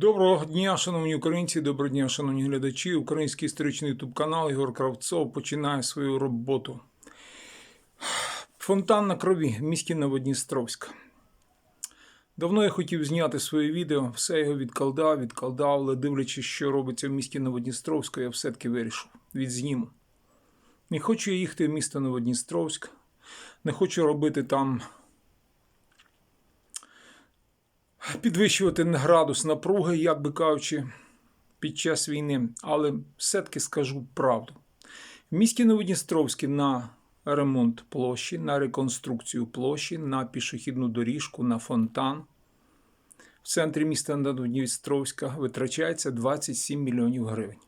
Доброго дня, шановні українці, доброго дня, шановні глядачі. Український історичний ютуб канал Ігор Кравцов починає свою роботу. Фонтан на крові в місті Новодністровськ. Давно я хотів зняти своє відео, все його відкладав, відкладав, але дивлячись, що робиться в місті Новодністровську, я все-таки вирішив відзніму. Не хочу я їхати в місто Новодністровськ, не хочу робити там підвищувати градус напруги, як би кажучи, під час війни, але все-таки скажу правду. В місті Новодністровське на ремонт площі, на реконструкцію площі, на пішохідну доріжку, на фонтан. В центрі міста Новодністровська витрачається 27 мільйонів гривень.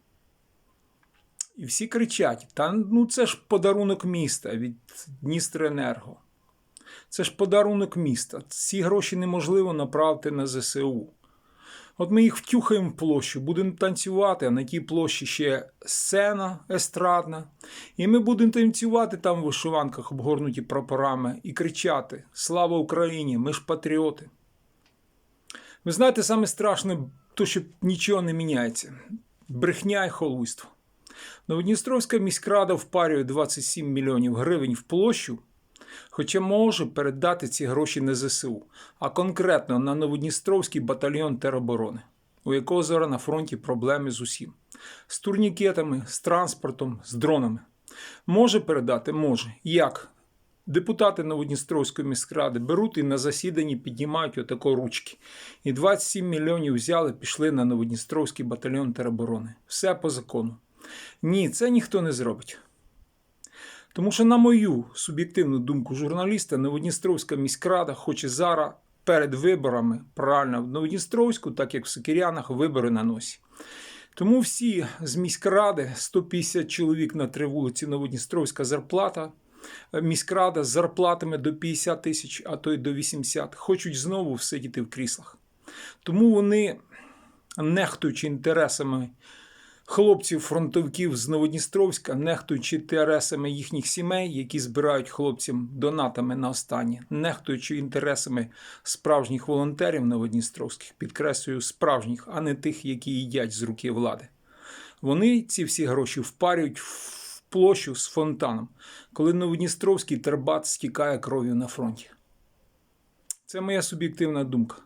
І всі кричать: та ну це ж подарунок міста від Дністроенерго. Це ж подарунок міста. Ці гроші неможливо направити на ЗСУ. От ми їх втюхаємо в площу, будемо танцювати, а на тій площі ще сцена естрадна. І ми будемо танцювати там в вишиванках, обгорнуті прапорами, і кричати: Слава Україні! Ми ж патріоти. Ви знаєте, саме страшне, то, що нічого не міняється. Брехня і холуйство. Новодністровська міськрада впарює 27 мільйонів гривень в площу. Хоча може передати ці гроші не ЗСУ, а конкретно на Новодністровський батальйон тероборони, у якого зараз на фронті проблеми з усім: з турнікетами, з транспортом, з дронами. Може передати? Може. Як? Депутати Новодністровської міськради беруть і на засіданні піднімають отако ручки. І 27 мільйонів взяли, пішли на Новодністровський батальйон тероборони. Все по закону. Ні, це ніхто не зробить. Тому що, на мою суб'єктивну думку журналіста, Новодністровська міськрада хоче зараз перед виборами правильно в Новодністровську, так як в Сокирянах, вибори на носі. Тому всі з міськради 150 чоловік на три вулиці Новодністровська зарплата. Міськрада з зарплатами до 50 тисяч, а то й до 80, хочуть знову всидіти в кріслах. Тому вони, нехтуючи інтересами хлопців-фронтовиків з Новодністровська, нехтуючи інтересами їхніх сімей, які збирають хлопцям донатами на останнє, нехтуючи інтересами справжніх волонтерів новодністровських, підкреслюю, справжніх, а не тих, які їдять з руки влади. Вони ці всі гроші впарюють в площу з фонтаном, коли Новодністровський тербат стікає кров'ю на фронті. Це моя суб'єктивна думка.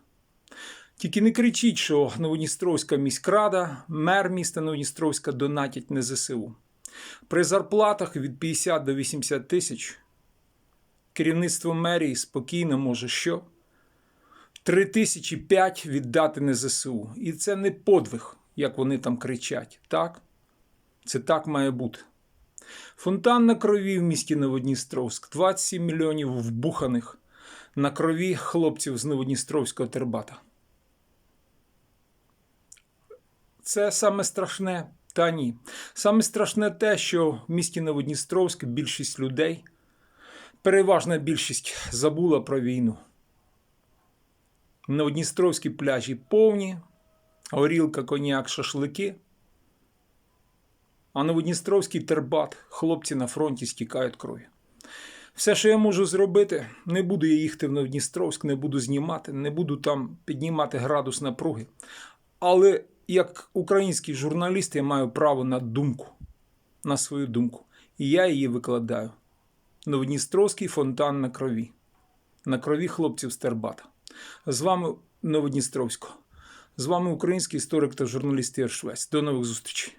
Тільки не кричіть, що Новодністровська міськрада, мер міста Новодністровська донатять не ЗСУ. При зарплатах від 50 до 80 тисяч керівництво мерії спокійно може що? 3 тисячі 5 віддати не ЗСУ. І це не подвиг, як вони там кричать. Так? Це так має бути. Фонтан на крові в місті Новодністровськ. 27 мільйонів вбуханих на крові хлопців з Новодністровського тербата. Це саме страшне, та ні. Саме страшне те, що в місті Новодністровськ більшість людей, переважна більшість забула про війну. Новодністровські пляжі повні, горілка, коньяк, шашлики. А Новодністровський тербат, хлопці на фронті стікають кров'ю. Все, що я можу зробити, не буду я їхати в Новодністровськ, не буду знімати, не буду там піднімати градус напруги. Але як український журналіст, я маю право на думку, на свою думку. І я її викладаю. Новодністровський фонтан на крові. На крові хлопців Стербата. З вами Новодністровського. З вами український історик та журналіст Ігор Швець. До нових зустрічей.